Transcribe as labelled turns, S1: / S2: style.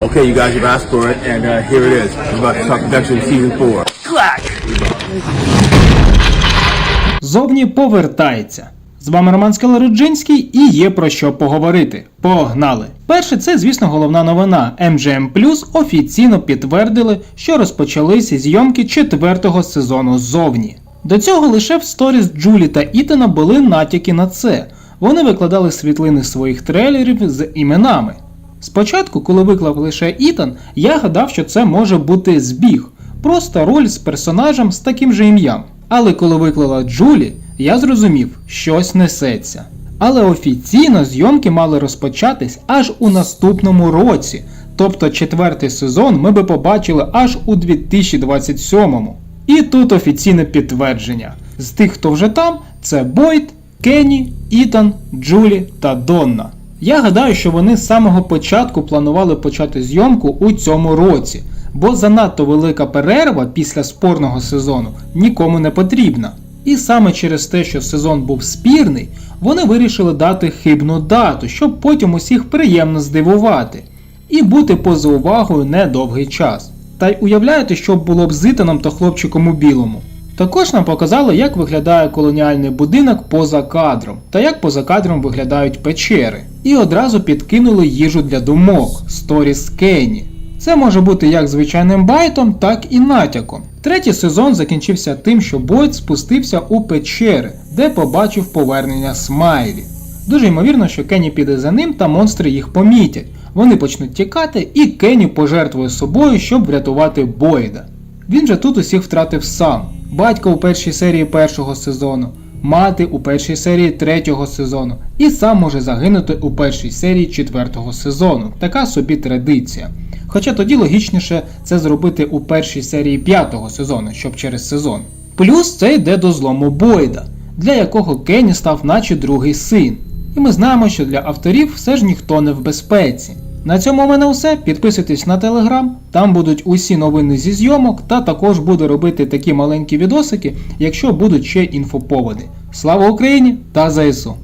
S1: Okay, you guys have asked for it, and uh, here it is. We're about to talk production season four.
S2: Зовні повертається. З вами Роман Скалеруджинський і є про що поговорити. Погнали! Перше, це, звісно, головна новина. MGM Plus офіційно підтвердили, що розпочалися зйомки четвертого сезону зовні. До цього лише в сторіс Джулі та Ітана були натяки на це. Вони викладали світлини своїх трейлерів з іменами. Спочатку, коли виклав лише Ітан, я гадав, що це може бути збіг, просто роль з персонажем з таким же ім'ям. Але коли виклала Джулі, я зрозумів, щось несеться. Але офіційно зйомки мали розпочатись аж у наступному році, тобто четвертий сезон ми би побачили аж у 2027-му. І тут офіційне підтвердження. З тих, хто вже там, це Бойд, Кенні, Ітан, Джулі та Донна. Я гадаю, що вони з самого початку планували почати зйомку у цьому році, бо занадто велика перерва після спорного сезону нікому не потрібна. І саме через те, що сезон був спірний, вони вирішили дати хибну дату, щоб потім усіх приємно здивувати і бути поза увагою недовгий час. Та й уявляєте, що було б з Ітаном та хлопчиком у білому. Також нам показали, як виглядає колоніальний будинок поза кадром, та як поза кадром виглядають печери. І одразу підкинули їжу для думок сторіс Кенні. Це може бути як звичайним байтом, так і натяком. Третій сезон закінчився тим, що Бойд спустився у печери, де побачив повернення Смайлі. Дуже ймовірно, що Кенні піде за ним та монстри їх помітять. Вони почнуть тікати, і Кенні пожертвує собою, щоб врятувати Бойда. Він же тут усіх втратив сам. Батько у першій серії першого сезону, мати у першій серії третього сезону, і сам може загинути у першій серії четвертого сезону. Така собі традиція. Хоча тоді логічніше це зробити у першій серії п'ятого сезону, щоб через сезон. Плюс це йде до злому Бойда, для якого Кенні став наче другий син. І ми знаємо, що для авторів все ж ніхто не в безпеці. На цьому у мене все. Підписуйтесь на телеграм, там будуть усі новини зі зйомок, та також буду робити такі маленькі відосики, якщо будуть ще інфоповоди. Слава Україні та ЗСУ!